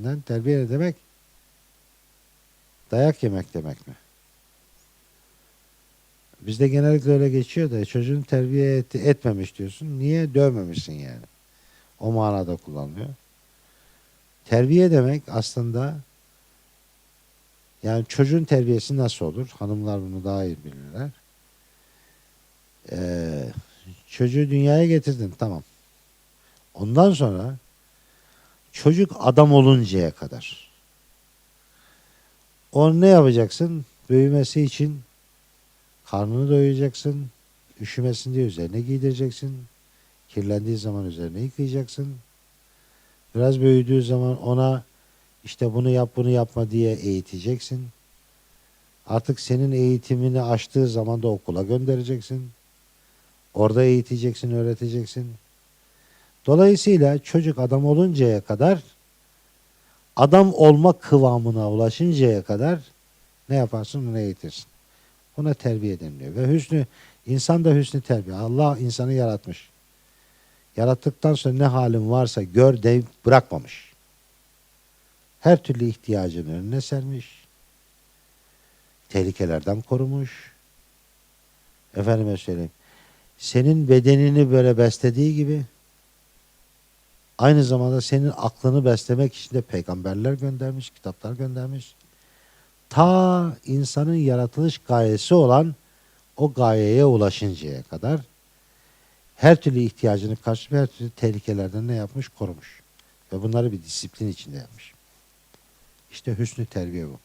Lan terbiye demek? Dayak yemek demek mi? Bizde genellikle öyle geçiyor da çocuğun terbiye et- etmemiş diyorsun. Niye dövmemişsin yani? O manada kullanılıyor. Terbiye demek aslında yani çocuğun terbiyesi nasıl olur? Hanımlar bunu daha iyi bilirler. Ee, çocuğu dünyaya getirdin tamam. Ondan sonra çocuk adam oluncaya kadar onu ne yapacaksın? Büyümesi için karnını doyuracaksın. Üşümesin diye üzerine giydireceksin. Kirlendiği zaman üzerine yıkayacaksın. Biraz büyüdüğü zaman ona işte bunu yap bunu yapma diye eğiteceksin. Artık senin eğitimini aştığı zaman da okula göndereceksin. Orada eğiteceksin, öğreteceksin. Dolayısıyla çocuk adam oluncaya kadar adam olma kıvamına ulaşıncaya kadar ne yaparsın onu eğitirsin. Buna terbiye deniliyor. Ve hüsnü, insan da hüsnü terbiye. Allah insanı yaratmış. Yarattıktan sonra ne halin varsa gör de bırakmamış. Her türlü ihtiyacını önüne sermiş. Tehlikelerden korumuş. Efendime söyleyeyim. Senin bedenini böyle beslediği gibi aynı zamanda senin aklını beslemek için de peygamberler göndermiş, kitaplar göndermiş. Ta insanın yaratılış gayesi olan o gayeye ulaşıncaya kadar her türlü ihtiyacını karşılayıp her türlü tehlikelerden ne yapmış? Korumuş. Ve bunları bir disiplin içinde yapmış. İşte hüsnü terbiye bu.